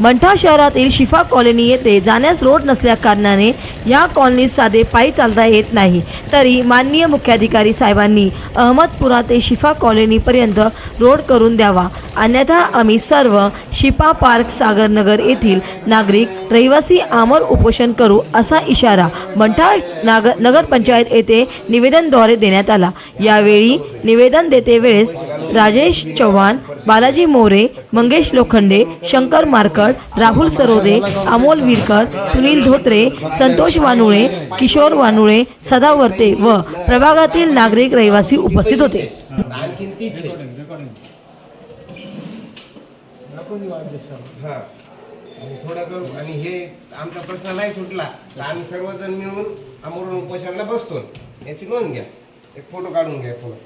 मंठा शहरातील शिफा कॉलनी येथे जाण्यास रोड नसल्या कारणाने या कॉलनीत साधे पायी चालता येत नाही. तरी माननीय मुख्याधिकारी साहेबांनी अहमदपुरा ते शिफा कॉलनीपर्यंत रोड करून द्यावा. अन्यथा आम्ही सर्व शिपा पार्क सागरनगर येथील नागरिक रहिवासी आमर उपोषण करू असा इशारा मंठा नागर नगरपंचायत येथे निवेदनद्वारे देण्यात आला. यावेळी निवेदन देते वेळेस राजेश चव्हाण बालाजी मोरे मंगेश लोखंडे शंकर मारकड राहुल सरोदे अमोल विरकर सुनील धोत्रे संतोष वानुळे किशोर वानुळे सदावर्ते व प्रभागातील नागरिक रहिवासी उपस्थित होते. तीच आहे हा. आणि थोडं करू. आणि हे आमचा प्रश्न नाही सुटला तर आम्ही सर्वजण मिळून अमरून उपोषणाला बसतो याची नोंद घ्या. एक फोटो काढून घ्या पुढं.